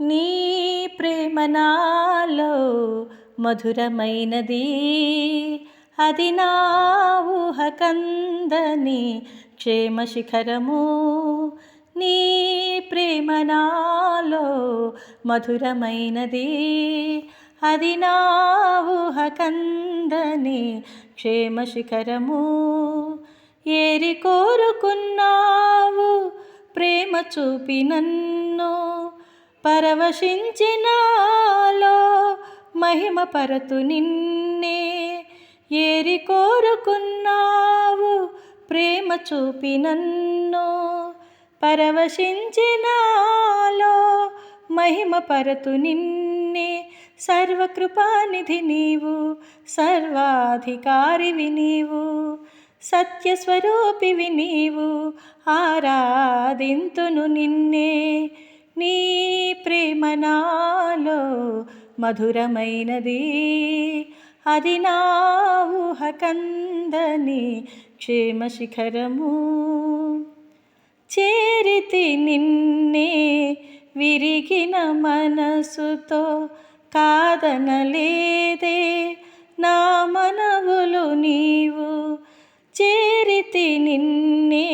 నీ ప్రేమనాలో మధురమైనది. అది నా ఊహ కందని క్షేమ శిఖరము. నీ ప్రేమనాలో మధురమైనది. అది నా ఊహ కందని క్షేమ శిఖరము. ఏరి కోరుకున్నావు ప్రేమ చూపి నన్ను. పరవశించినాలో మహిమ పరతు నిన్నే ఏరి కోరుకున్నావు ప్రేమ చూపి నన్ను పరవశించినాలో మహిమ పరతు నిన్నే సర్వకృపానిధి నీవు సర్వాధికారివి నీవు సత్యస్వరూపివి నీవు ఆరాధింతును నిన్నే నీ ప్రేమ నాలో మధురమైనది. అది నా ఊహ కందని క్షేమ శిఖరము చేరితి నిన్నే విరిగిన మనసుతో కాదనలేదే. నా మనవులు నీవు చేరితి నిన్నే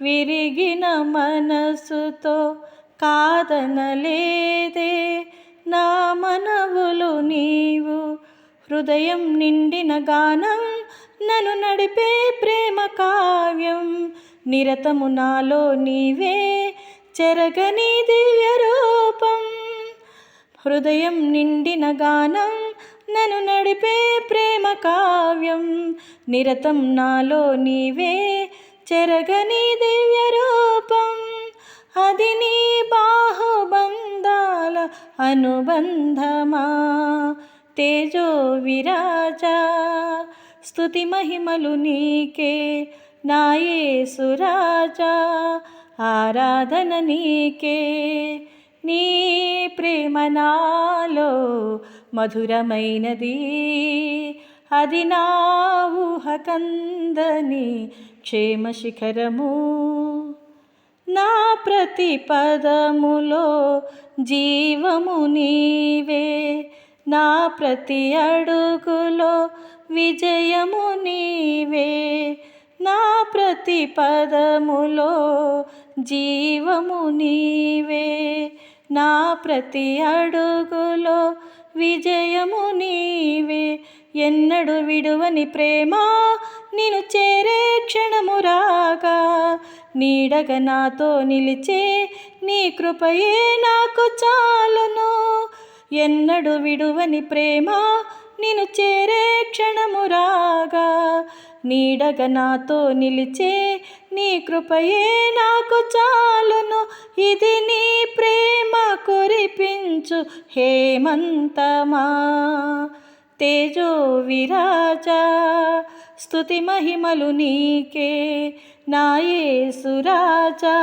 విరిగిన మనసుతో కాదనలేదే. నా మనవులు నీవు. హృదయం నిండిన గానం నన్ను నడిపే ప్రేమ కావ్యం. నిరతము నాలో నీవే చెరగని దివ్య రూపం. హృదయం నిండిన గానం నన్ను నడిపే ప్రేమ కావ్యం. నిరతం నాలో నీవే చెరగని దివ్య రూపం. అది నీ అనుబంధమా? తేజో విరాజా స్థుతి మహిమలు నీకే నాయే సురాజా ఆరాధన నీకే. నీ ప్రేమ నాలో మధురమైనది అది నా ఊహకందని క్షేమ శిఖరము నా ప్రతి పదములో జీవము నీవే. నా ప్రతి అడుగులో విజయము నీవే. నా ప్రతి పదములో జీవము నీవే. నా ప్రతి అడుగులో విజయము నీవే. ఎన్నడు విడువని ప్రేమ నేను చేరే క్షణము రాగా నీడగ నాతో నిలిచే నీ కృపయే నాకు చాలును. ఎన్నడు విడువని ప్రేమ నేను చేరే క్షణము రాగా నీడగ నాతో నిలిచే నీ కృపయే నాకు చాలును. ఇది నీ ప్రేమ కురిపించు హేమంతమా. తేజో విరాజా స్థుతి మహిమలు నీకే నాయే సురాజా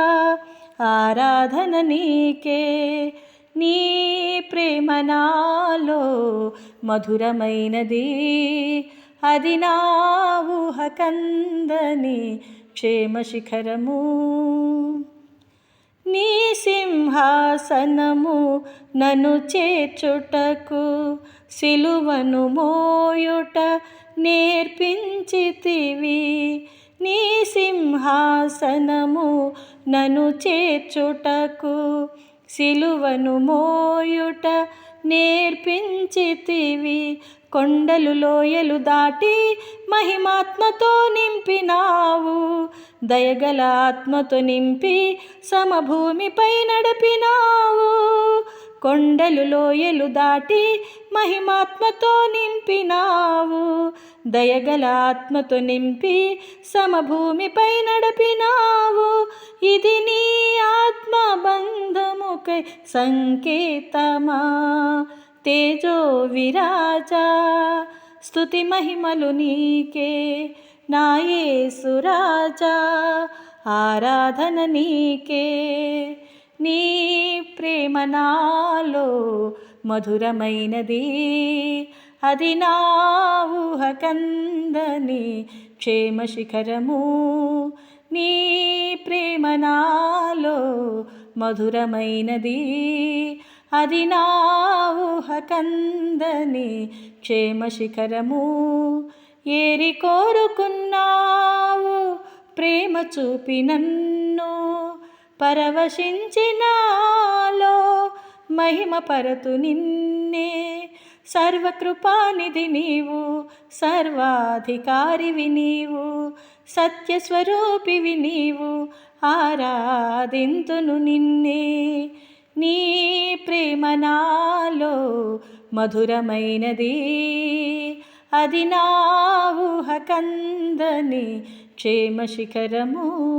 ఆరాధన నీకే. నీ ప్రేమ నాలో మధురమైనది అది నా ఊహకందని క్షేమ శిఖరము నీ సింహాసనము నను చేర్చుటకు సిలువను మోయుట నేర్పించితివి. నీ సింహాసనము నను చేర్చుటకు సిలువను మోయుట నేర్పించితివి. కొండలు లోయలు దాటి మహిమాత్మతో నింపినావు. దయగల ఆత్మతో నింపి సమభూమిపై నడిపినావు. కొండలు లోయలు దాటి మహిమాత్మతో నింపినావు. దయగల ఆత్మతో నింపి సమభూమిపై నడిపినావు. ఇది నీ ఆత్మ బంధముకై సంకేతమా? తేజో విరాజా స్థుతి మహిమలు నీకే నాయే సురాజా ఆరాధన నీకే. నీ ప్రేమ నాలో మధురమైనది అది నా ఊహ కందని క్షేమ శిఖరము నీ ప్రేమ నాలో మధురమైనది అది నా ఊహకందని క్షేమ శిఖరము ఏరి కోరుకున్నావు ప్రేమ చూపి నన్ను పరవశించినాలో మహిమ పరతు నిన్నే. సర్వకృపానిధి నీవు సర్వాధికారివి నీవు సత్యస్వరూపివి నీవు ఆరాధింతును నిన్నే. నీ ప్రేమ నాలో మధురమైనది. అది నా ఊహకందని క్షేమ శిఖరము